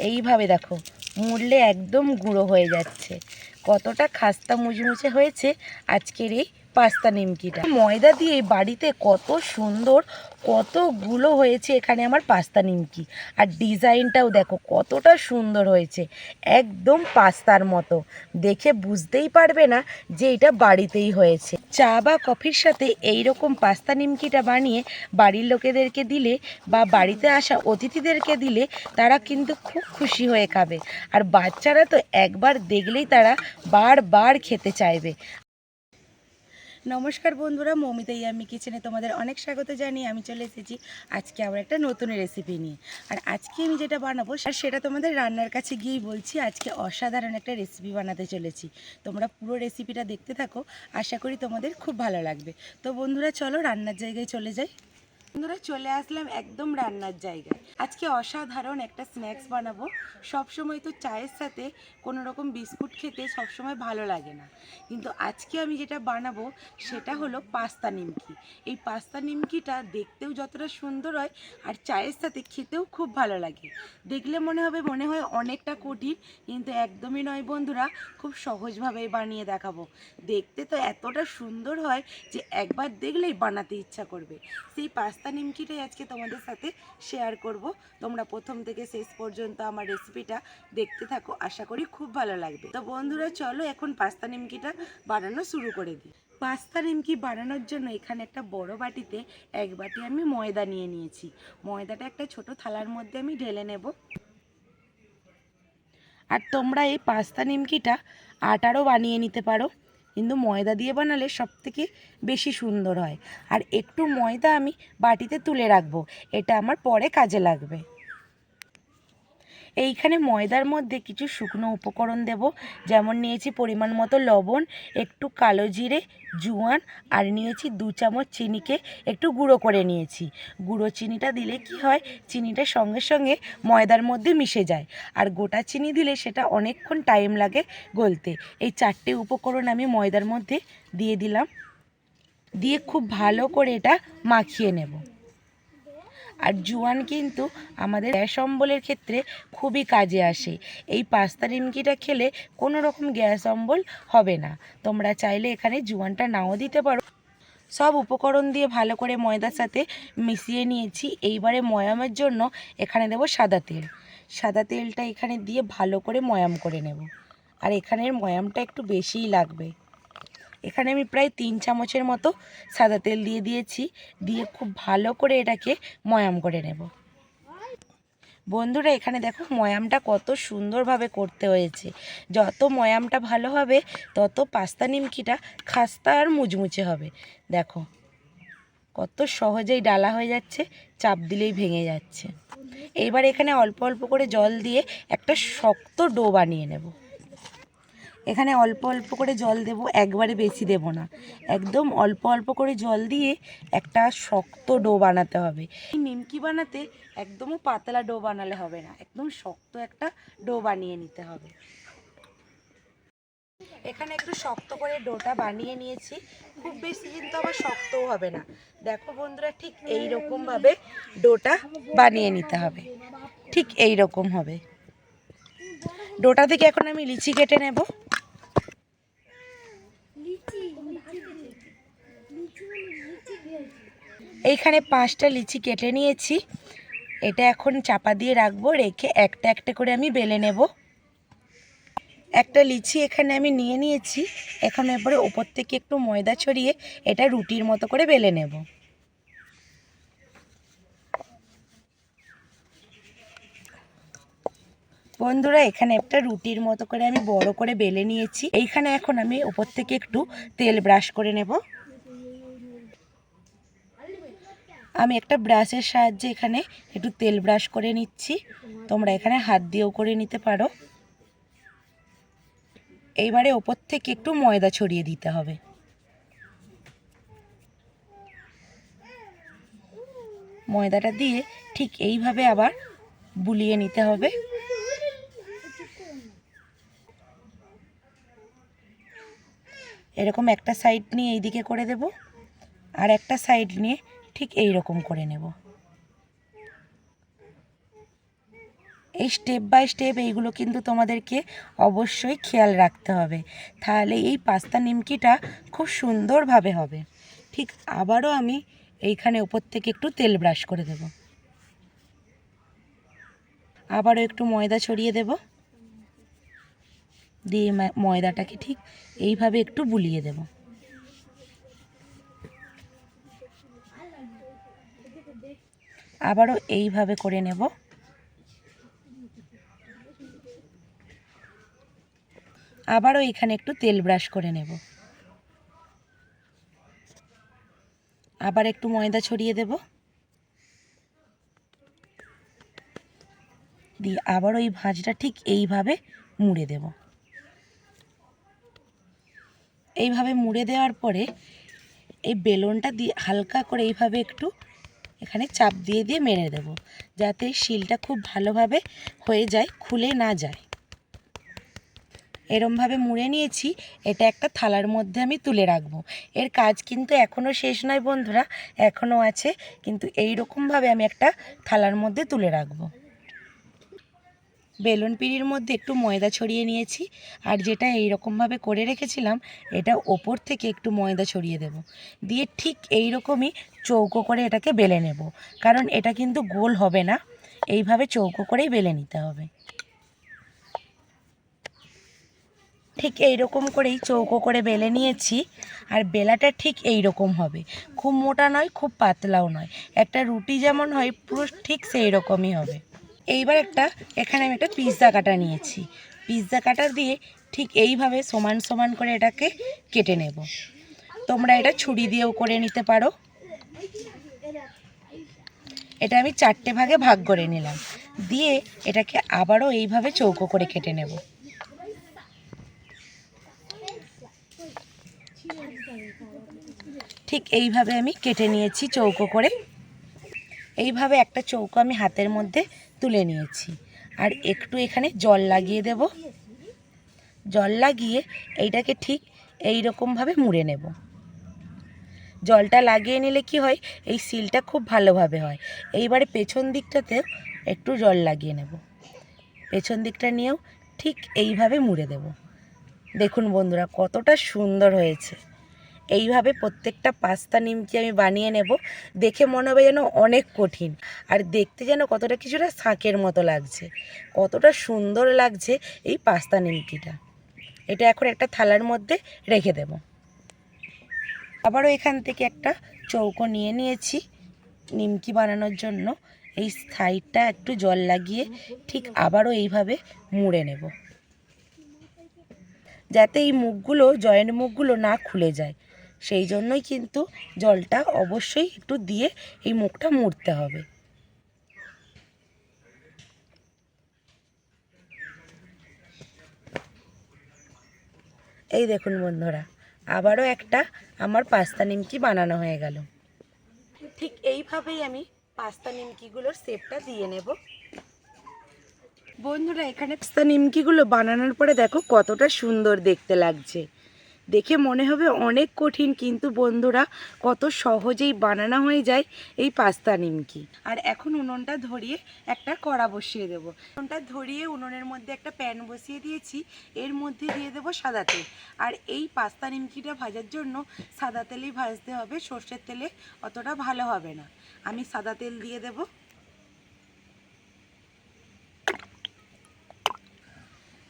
এইভাবে দেখো মুড়লে একদম গুঁড়ো হয়ে যাচ্ছে। কতটা খাস্তা মুচমুচে হয়েছে আজকের এই পাস্তা নিমকিটা। ময়দা দিয়ে বাড়িতে কত সুন্দর, কতগুলো হয়েছে এখানে আমার পাস্তা নিমকি। আর ডিজাইনটাও দেখো, কতটা সুন্দর হয়েছে, একদম পাস্তার মতো। দেখে বুঝতেই পারবে না যে এটা বাড়িতেই হয়েছে। চা বা কফির সাথে এই রকম পাস্তা নিমকিটা বানিয়ে বাড়ির লোকেদেরকে দিলে বা বাড়িতে আসা অতিথিদেরকে দিলে তারা কিন্তু খুব খুশি হয়ে খাবে। আর বাচ্চারা তো একবার দেখলেই তারা বারবার খেতে চাইবে। নমস্কার বন্ধুরা, মৌমিতাই আমি কিচেনে তোমাদের অনেক স্বাগত জানি আমি চলে এসেছি আজকে আবার একটা নতুন রেসিপি নিয়ে। আর আজকে আমি যেটা বানাবো, আর সেটা তোমাদের রান্নার কাছে গিয়েই বলছি, আজকে অসাধারণ একটা রেসিপি বানাতে চলেছি। তোমরা পুরো রেসিপিটা দেখতে থাকো, আশা করি তোমাদের খুব ভালো লাগবে। তো বন্ধুরা, চলো রান্নার জায়গায় চলে যাই। বন্ধুরা চলে আসলাম একদম রান্নার জায়গায়। আজকে অসাধারণ একটা স্ন্যাক্স বানাবো। সবসময় তো চায়ের সাথে কোনো রকম বিস্কুট খেতে সবসময় ভালো লাগে না। কিন্তু আজকে আমি যেটা বানাবো সেটা হলো পাস্তা নিমকি। এই পাস্তা নিমকিটা দেখতেও যতটা সুন্দর হয় আর চায়ের সাথে খেতেও খুব ভালো লাগে। দেখলে মনে হবে, মনে হয় অনেকটা কঠিন, কিন্তু একদমই নয় বন্ধুরা, খুব সহজভাবে বানিয়ে দেখাবো। দেখতে তো এতটা সুন্দর হয় যে একবার দেখলেই বানাতে ইচ্ছা করবে। সেই পাস্তা নিমকিটাই আজকে তোমাদের সাথে শেয়ার করব। তোমরা প্রথম থেকে শেষ পর্যন্ত আমার রেসিপিটা দেখতে থাকো, আশা করি খুব ভালো লাগবে। তো বন্ধুরা, চলো এখন পাস্তা নিমকিটা বানানো শুরু করে দিই। পাস্তা নিমকি বানানোর জন্য এখানে একটা বড় বাটিতে এক বাটি আমি ময়দা নিয়ে নিয়েছি। ময়দাটা একটা ছোট থালার মধ্যে আমি ঢেলে নেব। আর তোমরা এই পাস্তা নিমকিটা আটারও বানিয়ে নিতে পারো। কিন্তু ময়দা দিয়ে বানালে সব থেকে বেশি সুন্দর হয়। আর একটু ময়দা আমি বাটিতে তুলে রাখব। এটা আমার পরে কাজে লাগবে। এইখানে ময়দার মধ্যে কিছু শুকনো উপকরণ দেব। যেমন নিয়েছি পরিমাণ মতো লবণ, একটু কালো জিরে, জোয়ান, আর নিয়েছি দু চামচ চিনিকে একটু গুঁড়ো করে নিয়েছি। গুঁড়ো চিনিটা দিলে কি হয়, চিনিটা সঙ্গে সঙ্গে ময়দার মধ্যে মিশে যায়। আর গোটা চিনি দিলে সেটা অনেকক্ষণ টাইম লাগে গলতে। এই চারটে উপকরণ আমি ময়দার মধ্যে দিয়ে দিলাম। দিয়ে খুব ভালো করে এটা মাখিয়ে নেব। আর জোয়ান কিন্তু আমাদের গ্যাস অম্বলের ক্ষেত্রে খুবই কাজে আসে। এই পাস্তা নিমকিটা খেলে কোনো রকম গ্যাস অম্বল হবে না। তোমরা চাইলে এখানে জোয়ানটা নাও দিতে পারো। সব উপকরণ দিয়ে ভালো করে ময়দার সাথে মিশিয়ে নিয়েছি। এইবারে ময়ামের জন্য এখানে দেব সাদা তেল। সাদা তেলটা এখানে দিয়ে ভালো করে ময়াম করে নেব। আর এখানের ময়ামটা একটু বেশিই লাগবে। এখানে আমি প্রায় তিন চামচের মতো সাদা তেল দিয়ে দিয়েছি। দিয়ে খুব ভালো করে এটাকে ময়াম করে নেব। বন্ধুরা, এখানে দেখো ময়ামটা কত সুন্দরভাবে করতে হয়েছে। যত ময়ামটা ভালো হবে, তত পাস্তা নিমকিটা খাস্তা আর মুচমুচে হবে। দেখো, কত সহজেই ডালা হয়ে যাচ্ছে, চাপ দিলেই ভেঙে যাচ্ছে। এইবার এখানে অল্প অল্প করে জল দিয়ে একটা শক্ত ডো বানিয়ে নেব। এখানে অল্প অল্প করে জল দেব, একবারে বেশি দেব না। একদম অল্প অল্প করে জল দিয়ে একটা শক্ত ডো বানাতে হবে। এই নিমকি বানাতে একদমও পাতলা ডো বানালে হবে না, একদম শক্ত একটা ডো বানিয়ে নিতে হবে। এখানে একটু শক্ত করে ডোটা বানিয়ে নিয়েছি, খুব বেশি কিন্তু আবার শক্তও হবে না। দেখো বন্ধুরা, ঠিক এই ভাবে ডোটা বানিয়ে নিতে হবে। ঠিক এই রকম হবে। ডোটা থেকে এখন আমি লিচি কেটে নেব। এইখানে পাঁচটা লিচি কেটে নিয়েছি। এটা এখন চাপা দিয়ে রাখব, রেখে একটা একটা করে আমি বেলে নেব। একটা লিচি এখানে আমি নিয়ে নিয়েছি। এখন এরপরে ওপর থেকে একটু ময়দা ছড়িয়ে এটা রুটির মতো করে বেলে নেব। বন্ধুরা, এখানে একটা রুটির মতো করে আমি বড় করে বেলে নিয়েছি। এইখানে এখন আমি ওপর থেকে একটু তেল ব্রাশ করে নেব। আমি একটা ব্রাশের সাহায্যে এখানে একটু তেল ব্রাশ করে নিচ্ছি। তোমরা এখানে হাত দিয়েও করে নিতে পারো। এইবারে ওপর থেকে একটু ময়দা ছড়িয়ে দিতে হবে। ময়দাটা দিয়ে ঠিক এইভাবে আবার বুলিয়ে নিতে হবে। এরকম একটা সাইড নিয়ে এইদিকে করে দেব। আর একটা সাইড নিয়ে ঠিক এই রকম করে নেব। এই স্টেপ বাই স্টেপ এইগুলো কিন্তু তোমাদেরকে অবশ্যই খেয়াল রাখতে হবে। তাহলে এই পাস্তা নিমকিটা খুব সুন্দরভাবে হবে। ঠিক আবারও আমি এইখানে উপর থেকে একটু তেল ব্রাশ করে দেব। আবারও একটু ময়দা ছড়িয়ে দেব। দিয়ে ময়দাটাকে ঠিক এইভাবে একটু বুলিয়ে দেব। আবারও এইভাবে করে নেব। আবারও এখানে একটু তেল ব্রাশ করে নেব। আবার একটু ময়দা ছড়িয়ে দেব। দিয়ে আবার ওই ভাঁজটা ঠিক এইভাবে মুড়ে দেব। এইভাবে মুড়ে দেওয়ার পরে এই বেলনটা দিয়ে হালকা করে এইভাবে একটু এখানে চাপ দিয়ে দিয়ে মেরে দেব, যাতে শিলটা খুব ভালোভাবে হয়ে যায়, খুলে না যায়। এরমভাবে মুড়ে নিয়েছি, এটা একটা থালার মধ্যে আমি তুলে রাখব। এর কাজ কিন্তু এখনও শেষ নয় বন্ধুরা এখনও আছে, কিন্তু এই রকমভাবে আমি একটা থালার মধ্যে তুলে রাখব। বেলুন পিঁড়ির মধ্যে একটু ময়দা ছড়িয়ে নিয়েছি আর যেটা এই রকমভাবে করে রেখেছিলাম, এটা ওপর থেকে একটু ময়দা ছড়িয়ে দেব। দিয়ে ঠিক এই রকমই চৌকো করে এটাকে বেলে নেব, কারণ এটা কিন্তু গোল হবে না। এইভাবে চৌকো করেই বেলে নিতে হবে। ঠিক এই রকম করেই চৌকো করে বেলে নিয়েছি, আর বেলাটা ঠিক এই রকম হবে। খুব মোটা নয়, খুব পাতলাও নয়। একটা রুটি যেমন হয়, পুরো ঠিক সেই রকমই হবে। এইবার একটা, এখানে আমি একটা পিৎজা কাটা নিয়েছি। পিৎজা কাটা দিয়ে ঠিক এইভাবে সমান সমান করে এটাকে কেটে নেব। তোমরা এটা ছুরি দিয়েও করে নিতে পারো। এটা আমি চারটে ভাগে ভাগ করে নিলাম। দিয়ে এটাকে আবারও এইভাবে চৌকো করে কেটে নেব। ঠিক এইভাবে আমি কেটে নিয়েছি চৌকো করে। এইভাবে একটা চৌকো আমি হাতের মধ্যে তুলে নিয়েছি। আর একটু এখানে জল লাগিয়ে দেব। জল লাগিয়ে এইটাকে ঠিক এই রকমভাবে মুড়ে নেব। জলটা লাগিয়ে নিলে কি হয়, এই সিলটা খুব ভালোভাবে হয়। এইবারে পেছন দিকটাতে একটু জল লাগিয়ে নেব। পেছন দিকটা নিয়েও ঠিক এইভাবে মুড়ে দেব। দেখুন বন্ধুরা, কতটা সুন্দর হয়েছে। এইভাবে প্রত্যেকটা পাস্তা নিমকি আমি বানিয়ে নেব। দেখে মনে হবে যেন অনেক কঠিন। আর দেখতে যেন কতটা কিছুটা শাঁকের মতো লাগছে। কতটা সুন্দর লাগছে এই পাস্তা নিমকিটা। এটা এখন একটা থালার মধ্যে রেখে দেব। আবারও এখান থেকে একটা চৌকো নিয়ে নিয়েছি নিমকি বানানোর জন্য। এই সাইডটা একটু জল লাগিয়ে ঠিক আবারও এইভাবে মুড়ে নেব। যাতে এই মুখগুলো, জয়েন্ট মুখগুলো না খুলে যায়। সেই জন্যই কিন্তু জলটা অবশ্যই একটু দিয়ে এই মুখটা মুড়তে হবে। এই দেখুন বন্ধুরা, আবারও একটা আমার পাস্তা নিমকি বানানো হয়ে গেল। ঠিক এইভাবেই আমি পাস্তা নিমকিগুলোর শেপটা দিয়ে নেব। বন্ধুরা, এখানে পাস্তা নিমকিগুলো বানানোর পরে দেখো কতটা সুন্দর দেখতে লাগছে। দেখে মনে হবে অনেক কঠিন, কিন্তু বন্ধুরা, কত সহজেই বানানো হয়ে যায় এই পাস্তা নিমকি। আর এখন উনুনটা ধরিয়ে একটা কড়া বসিয়ে দেব। উনুনটা ধরিয়ে উনুনের মধ্যে একটা প্যান বসিয়ে দিয়েছি। এর মধ্যে দিয়ে দেবো সাদা তেল। আর এই পাস্তা নিমকিটা ভাজার জন্য সাদা তেলেই ভাজতে হবে। সর্ষের তেলে অতটা ভালো হবে না। আমি সাদা তেল দিয়ে দেবো।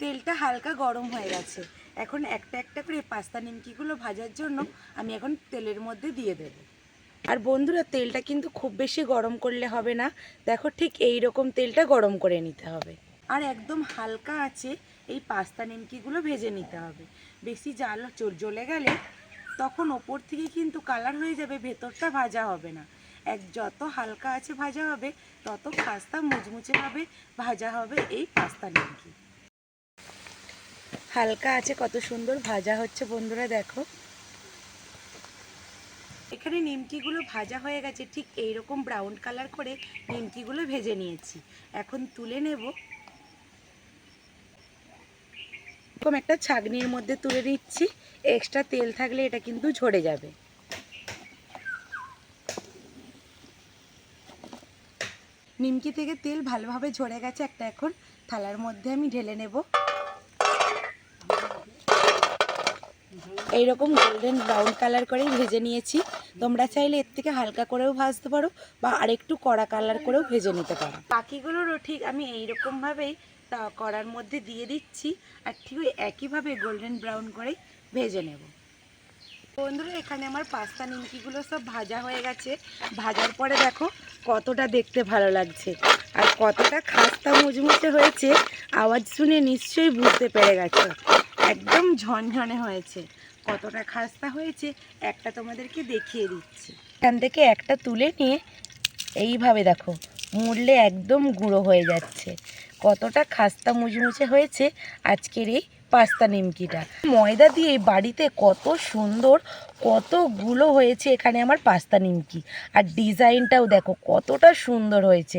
তেলটা হালকা গরম হয়ে গেছে। এখন একটা একটা করে পাস্তা নিমকিগুলো ভাজার জন্য আমি এখন তেলের মধ্যে দিয়ে দেব। আর বন্ধুরা, তেলটা কিন্তু খুব বেশি গরম করলে হবে না। দেখো ঠিক এই রকম তেলটা গরম করে নিতে হবে। আর একদম হালকা আছে এই পাস্তা নিমকিগুলো ভেজে নিতে হবে। বেশি জাল জ্বলে গেলে তখন ওপর থেকে কিন্তু কালার হয়ে যাবে, ভেতরটা ভাজা হবে না। এক যত হালকা আছে ভাজা হবে, তত পাস্তা মুচমুচে হবে ভাজা হবে এই পাস্তা নিমকি। হালকা আছে, কত সুন্দর ভাজা হচ্ছে বন্ধুরা, দেখো। এখানে নিমকিগুলো ভাজা হয়ে গেছে, ঠিক এই রকম ব্রাউন কালার করে নিমকিগুলো ভেজে নিয়েছি। এখন তুলে নেব। এরকম একটা ছাগনির মধ্যে তুলে নিচ্ছি এক্সট্রা তেল থাকলে এটা কিন্তু ঝরে যাবে। নিমকি থেকে তেল ভালোভাবে ঝরে গেছে, একটা এখন থালার মধ্যে আমি ঢেলে নেব। এইরকম গোল্ডেন ব্রাউন কালার করেই ভেজে নিয়েছি। তোমরা চাইলে এর থেকে হালকা করেও ভাজতে পারো বা আরেকটু কড়া কালার করেও ভেজে নিতে পারো। বাকিগুলোরও ঠিক আমি এইরকমভাবেই, তা কড়ার মধ্যে দিয়ে দিচ্ছি আর ঠিক ওই একইভাবে গোল্ডেন ব্রাউন করেই ভেজে নেব। বন্ধুরা, এখানে আমার পাস্তা নিমকিগুলো সব ভাজা হয়ে গেছে। ভাজার পরে দেখো কতটা দেখতে ভালো লাগছে আর কতটা খাস্তা মুচমুচে হয়েছে। আওয়াজ শুনে নিশ্চয়ই বুঝতে পেরে গেছে। একদম ঝনঝনে হয়েছে। কতটা খাস্তা হয়েছে একটা তোমাদেরকে দেখিয়ে দিচ্ছি। এখান থেকে একটা তুলে নিয়ে এইভাবে দেখো, মুড়লে একদম গুঁড়ো হয়ে যাচ্ছে। কতটা খাস্তা মুচমুচে হয়েছে আজকের এই পাস্তা নিমকিটা। ময়দা দিয়ে বাড়িতে কত সুন্দর, কতগুলো হয়েছে এখানে আমার পাস্তা নিমকি। আর ডিজাইনটাও দেখো, কতটা সুন্দর হয়েছে।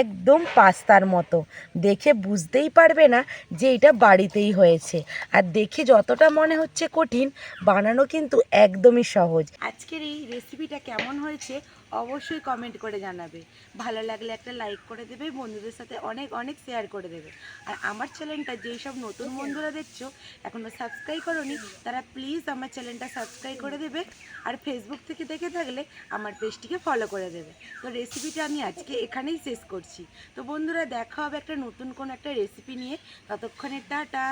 একদম পাস্তার মতো। দেখে বুঝতেই পারবে না যে এটা বাড়িতেই হয়েছে। আর দেখে যতটা মনে হচ্ছে কঠিন, বানানো কিন্তু একদমই সহজ। আজকের এই রেসিপিটা কেমন হয়েছে অবশ্যই কমেন্ট করে জানাবে। ভালো লাগলে একটা লাইক করে দেবে বন্ধুদের সাথে অনেক অনেক শেয়ার করে দেবে। আর আমার চ্যানেলটা যেই সব নতুন বন্ধুরা দেখছ এখনও সাবস্ক্রাইব করোনি তারা প্লিজ আমার চ্যানেলটা সাবস্ক্রাইব করে দেবে। আর ফেসবুক থেকে দেখে থাকলে আমার পেজটিকে ফলো করে দেবে। তো রেসিপিটা আমি আজকে এখানেই শেষ করছি। তো বন্ধুরা দেখা হবে একটা নতুন কোন একটা রেসিপি নিয়ে। ততক্ষণে টাটা!